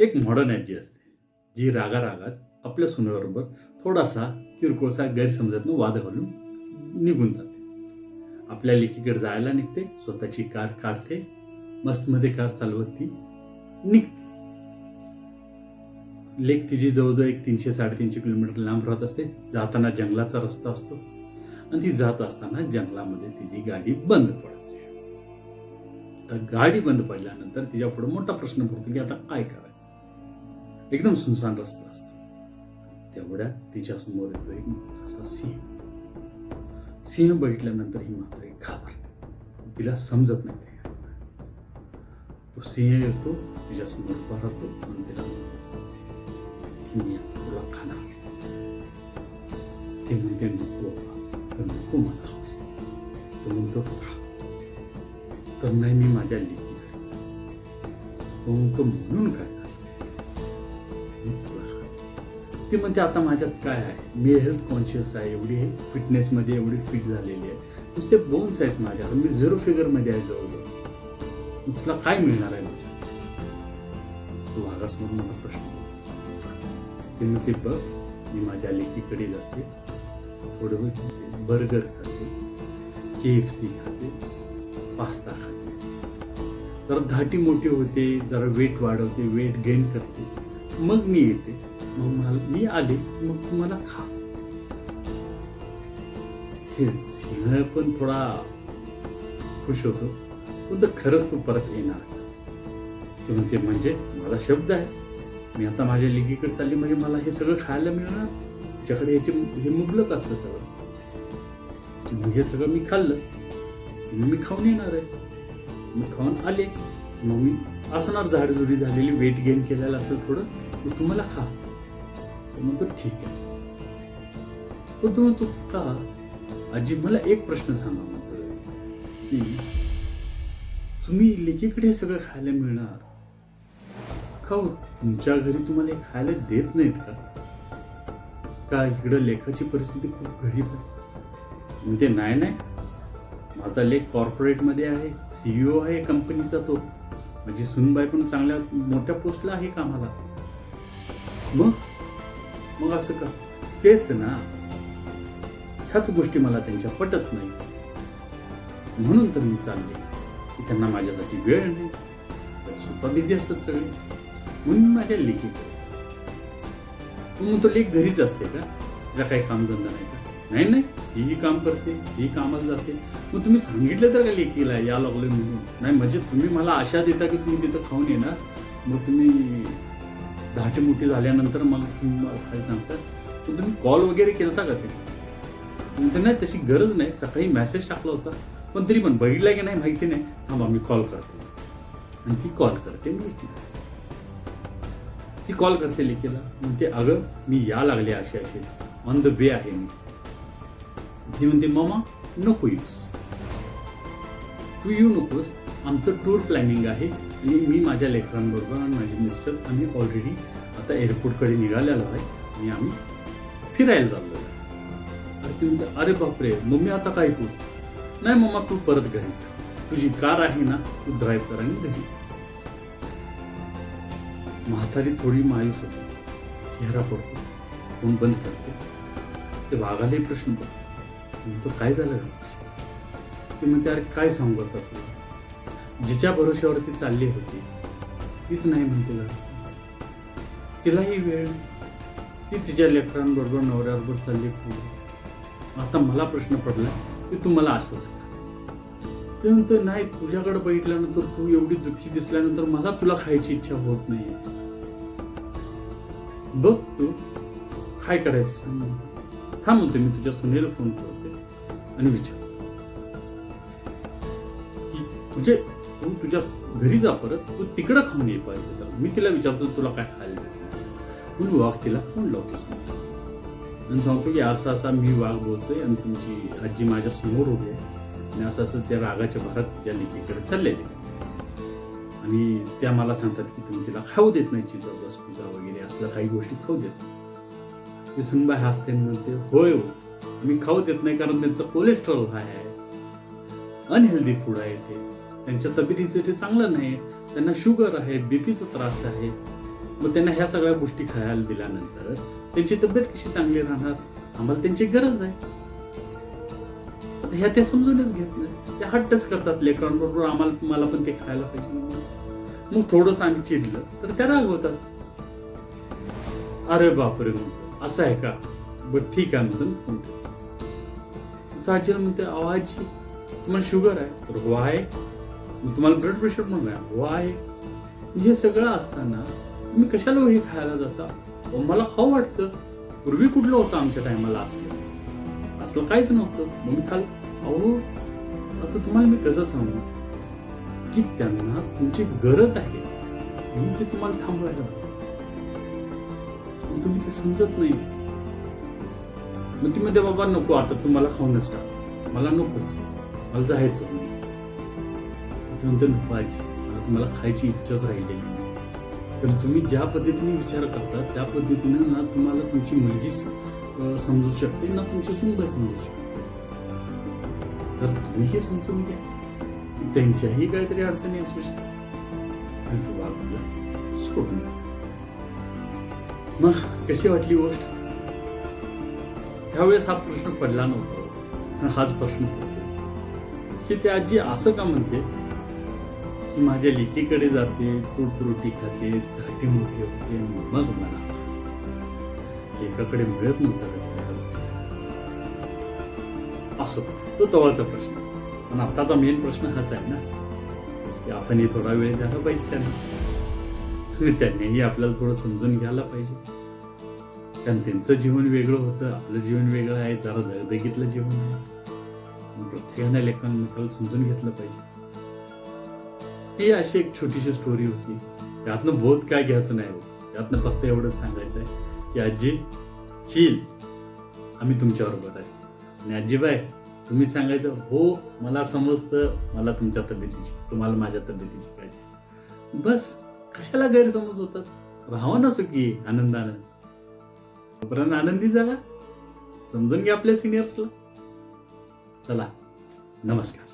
एक मॉडर्न आजी असते जी रागा रागात आपल्या सुनेबरोबर थोडासा किरकोळसा गैरसमजातून वाद घालून निघून जाते. आपल्या लेकीकडे जायला निघते स्वतःची कार काढते मस्तमध्ये कार चालवत ती निघते. लेक तिची जवळजवळ एक तीनशे साडेतीनशे किलोमीटर लांब राहत असते. जाताना जंगलाचा रस्ता असतो आणि ती जात असताना जंगलामध्ये तिची गाडी बंद पडते. तर गाडी बंद पडल्यानंतर तिच्या पुढे मोठा प्रश्न पडतो की आता काय करायचं? एकदम सुनसान रस्ता असतो तेवढ्यात तिच्यासमोर येतो एक मोठासा सिंह. सिंह बघितल्यानंतर ही म्हातारी घाबरते. तिला समजत नाही. तो सिंह येतो तिच्यासमोर उभा राहतो आणि तिला की मी तुला खाणार. ते म्हणते नको तर नको मला तो म्हणतो खा. तर नाही मी माझ्या लेकी तो म्हणतो म्हणून काय ती म्हणते आता माझ्यात काय आहे? मी हेल्थ कॉन्शियस आहे एवढी फिटनेसमध्ये एवढी फिट झालेली आहे. नुसते बोन्स आहेत माझ्या मी झिरो फिगरमध्ये आहे जवळजवळ. तुला काय मिळणार आहे माझ्या तो वाघासमोर मला प्रश्न ते म्हणते बघ मी माझ्या लेकीकडे जाते. थोडं बर्गर खाते के एफ सी खाते पास्ता खाते. जरा धाटी मोठी होते जरा वेट वाढवते वेट गेन करते. मग मी येते. मग मला मी आले मग तुम्हाला खा. हे सिंह पण थोडा खुश होतो. पण तर खरंच तू परत येणार ते म्हणते म्हणजे माझा शब्द आहे. मी आता माझ्या लेकीकडे चालली म्हणजे मला हे सगळं खायला मिळणार? तिच्याकडे याचे हे मुबलक असतं सगळं. मग हे सगळं मी खाल्लं. मग मी खाऊन येणार आहे. मी खाऊन आले. मग मी असणार झाडझुडी झालेली वेट गेन केलेलं असेल थोडं. मग तुम्हाला खा. म्हणतो ठीक आहे. पण तो म्हणतो का? आजी मला एक प्रश्न सांगा म्हणतो. की तुम्ही लेकीकडे हे सगळं खायला मिळणार. का हो? तुमच्या घरी तुम्हाला हे खायला देत नाहीत का? का? इकडं लेखाची परिस्थिती खूप गरीब आहे. म्हणते नाही नाही. माझा लेख कॉर्पोरेटमध्ये आहे. सीईओ आहे कंपनीचा तो. माझी सुनबाई पण चांगल्या मोठ्या पोस्टला आहे कामाला. मग? मग असं का? तेच ना. ह्याच गोष्टी मला त्यांच्या पटत नाही. म्हणून तर मी चालले. त्यांना माझ्यासाठी वेळ नाही. तर स्वतः बिझी असतात सगळे. म्हणून मी माझ्या लेखीकडे मग तो लेख घरीच असते का? ज्या काही कामधंदा नाही का? नाही नाही. ही काम करते. ही कामाला जाते. मग तुम्ही सांगितलं तर का लेखीला या लागले म्हणून? नाही म्हणजे तुम्ही मला आशा देता की तुम्ही तिथं खाऊन येणार. मग तुम्ही धाटे मोठी झाल्यानंतर मला काय सांगतात पण तुम्ही कॉल वगैरे केलता का ते? नाही तशी गरज नाही. सकाळी मेसेज टाकला होता. पण तरी पण बघितला की नाही माहिती नाही. थांबा मी कॉल करते. आणि ती कॉल करते मी ती कॉल करते लेकीला. म्हणते अगं मी या लागले असे असे. ऑन द वे आहे मी. ती म्हणते मामा नको यूस तू येऊ नकोस. आमचं टूर प्लॅनिंग आहे. आणि मी माझ्या लेकरांबरोबर आणि माझे मिस्टर आम्ही ऑलरेडी आता एअरपोर्टकडे निघालेलो आहे. आणि आम्ही फिरायला चाललो आहे अरे ती म्हणते अरे बापरे मम्मी आता काय करू नाही मम्मा तू परत घरी जा. तुझी कार आहे ना तू ड्राईव्ह कर आणि घरी जा. म्हातारी थोडी मायूस होती. चेहरा पडतो. फोन बंद करते. ते वाघालाही प्रश्न पडतो. म्हणतो काय झालं ते म्हणते अरे काय सांगू आता तुला? जिच्या भरोश्यावरती चालली होती तीच नाही म्हणते तिलाही वेळ ती तिच्या लेकरांबरोबर नवऱ्याबरोबर चालली होती. आता मला प्रश्न पडला की तू मला असंच त्यानंतर ते म्हणतो नाही तुझ्याकडे बघितल्यानंतर तू एवढी दुःखी दिसल्यानंतर मला तुला खायची इच्छा होत नाही. बघ तू काय करायचं सांग थांब म्हणते मी तुझ्या सुनेला फोन करते आणि विचार. म्हणजे तू तुझ्या घरी जा परत तू तिकडं खाऊन ये पाहिजे तर मी तिला विचारतो तुला काय खायला म्हणून वाघ तिला फोन लावतो आणि सांगतो की असं असा मी वाघ बोलतोय आणि तुमची आजी माझ्यासमोर उभी आहे. आणि असं असं त्या रागाच्या भरात तिच्या लेकीकडे चाललेले आणि त्या मला सांगतात की तुम्ही तिला खाऊ देत नाही चिजा बस वगैरे असल्या काही गोष्टी खाऊ देत नाही. ती सुनबाई हसते म्हणते होय हो आम्ही खाऊ देत नाही कारण त्यांचं कोलेस्ट्रॉल हाय आहे. अनहेल्दी फूड आहे ते. त्यांच्या तब्येतीचं ते चांगलं नाही त्यांना शुगर आहे बीपीचा त्रास आहे मग त्यांना ह्या सगळ्या गोष्टी खायला दिल्यानंतर त्यांची तब्येत कशी चांगली राहणार? आम्हाला त्यांची गरज आहे. ह्या ते समजूनच घेत नाही. ते हट्टच करतात लेकरांबरोबर आम्हाला मला पण ते खायला पाहिजे मग थोडंसं आम्ही चिडलं तर त्या रागवतात. अरे बापरे म्हणतो असं आहे का? बरं ठीक आहे म्हणून फोन ठेवतो आजीला म्हणते अहो तुम्हाला शुगर आहे. तर हो आहे. मग तुम्हाला ब्लड प्रेशर पण आहे. हो आहे हे सगळं असताना तुम्ही कशाला हे खायला जाता? मला खाऊ वाटतं. पूर्वी कुठलं होतं आमच्या टायमाला असलं असलं काहीच नव्हतं. मग मी खाल अहो आता तुम्हाला मी कसं सांगू? की त्यांना तुमची गरज आहे. म्हणून ते तुम्हाला थांबवायला तुम्ही ते समजत नाही. मग ती म्हणते बाबा नको आता तुम्हाला खाऊनच टाक. मला नकोच. मला जायचंच नाही. नंतर व्हायची आज मला खायची इच्छाच राहिलेली तर तुम्ही ज्या पद्धतीने विचार करता त्या पद्धतीने ना तुम्हाला तुमची मुलगी समजू शकते ना तुमची सुनबाई समजू शकते. तर तुम्ही हे समजून घ्या. त्यांच्याही काहीतरी अडचणी असू शकतात. आणि तो सोडून मग कशी वाटली गोष्ट? त्यावेळेस हा प्रश्न पडला नव्हता. पण हाच प्रश्न पडतो. की ते आजी असं का म्हणते? की माझ्या लेकीकडे जाते तूट रोटी खाते धाटी मोठी होते मग मला एकाकडे मिळत नव्हतं असं तो तवाचा प्रश्न. पण आत्ताचा मेन प्रश्न हाच आहे ना की आपणही थोडा वेळ द्यायला पाहिजे त्यांना. आणि त्यांनीही आपल्याला थोडं समजून घ्यायला पाहिजे. कारण त्यांचं जीवन वेगळं होतं आपलं जीवन वेगळं आहे जरा दगदगीतलं जीवन आहे. प्रत्येकाने लेखन समजून घेतलं पाहिजे. ही अशी एक छोटीशी स्टोरी होती. यातनं बोध काय घ्यायचं नाही. हो फक्त एवढंच सांगायचं आहे की आजी चिल आम्ही तुमच्याबरोबर आहे आणि आजीबाई तुम्ही सांगायचं हो मला समजतं मला तुमच्या तब्येतीची तुम्हाला माझ्या तब्येतीची पाहिजे बस कशाला गैरसमज होतात? राहावं ना सुखी आनंदानं. तोपर्यंत आनंदी झाला. समजून घ्या आपल्या सिनियर्सला चला नमस्कार.